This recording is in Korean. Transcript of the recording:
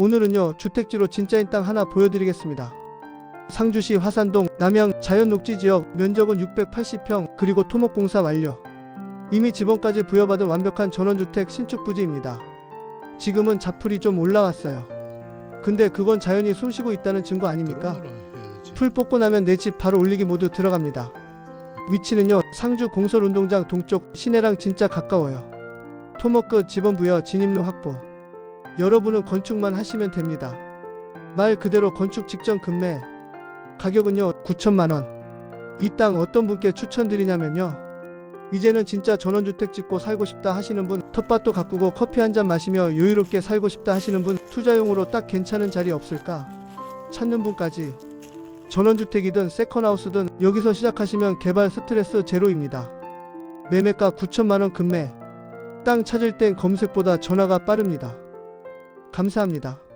오늘은요, 주택지로 진짜인 땅 하나 보여드리겠습니다. 상주시 화산동 남양 자연녹지 지역 면적은 680평 그리고 토목공사 완료. 이미 지번까지 부여받은 완벽한 전원주택 신축 부지입니다. 지금은 자풀이 좀 올라왔어요. 근데 그건 자연이 숨쉬고 있다는 증거 아닙니까? 풀 뽑고 나면 내 집 바로 올리기 모두 들어갑니다. 위치는요, 상주 공설운동장 동쪽 시내랑 진짜 가까워요. 토목 끝 지번 부여 진입로 확보. 여러분은 건축만 하시면 됩니다. 말 그대로 건축 직전 금매. 가격은요, 9천만 원. 이 땅 어떤 분께 추천드리냐면요. 이제는 진짜 전원주택 짓고 살고 싶다 하시는 분, 텃밭도 가꾸고 커피 한 잔 마시며 여유롭게 살고 싶다 하시는 분, 투자용으로 딱 괜찮은 자리 없을까? 찾는 분까지. 전원주택이든 세컨하우스든 여기서 시작하시면 개발 스트레스 제로입니다. 매매가 9천만원 금매. 땅 찾을 땐 검색보다 전화가 빠릅니다. 감사합니다.